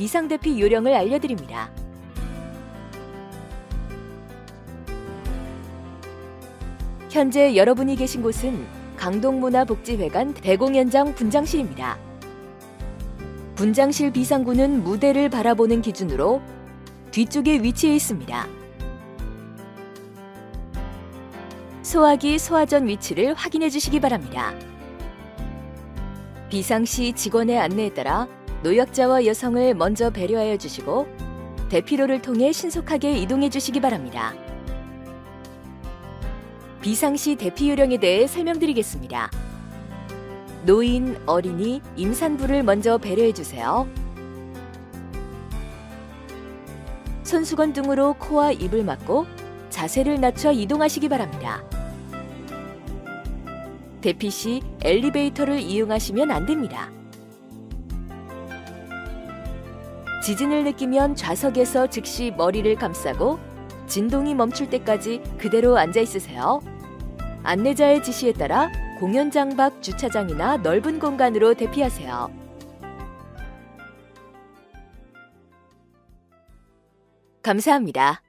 비상대피 요령을 알려드립니다. 현재 여러분이 계신 곳은 강동문화복지회관 대공연장 분장실입니다. 분장실 비상구는 무대를 바라보는 기준으로 뒤쪽에 위치해 있습니다. 소화기 소화전 위치를 확인해 주시기 바랍니다. 비상시 직원의 안내에 따라 노약자와 여성을 먼저 배려하여 주시고 대피로를 통해 신속하게 이동해 주시기 바랍니다. 비상시 대피 요령에 대해 설명드리겠습니다. 노인, 어린이, 임산부를 먼저 배려해 주세요. 손수건 등으로 코와 입을 막고 자세를 낮춰 이동하시기 바랍니다. 대피 시 엘리베이터를 이용하시면 안 됩니다. 지진을 느끼면 좌석에서 즉시 머리를 감싸고 진동이 멈출 때까지 그대로 앉아 있으세요. 안내자의 지시에 따라 공연장 밖 주차장이나 넓은 공간으로 대피하세요. 감사합니다.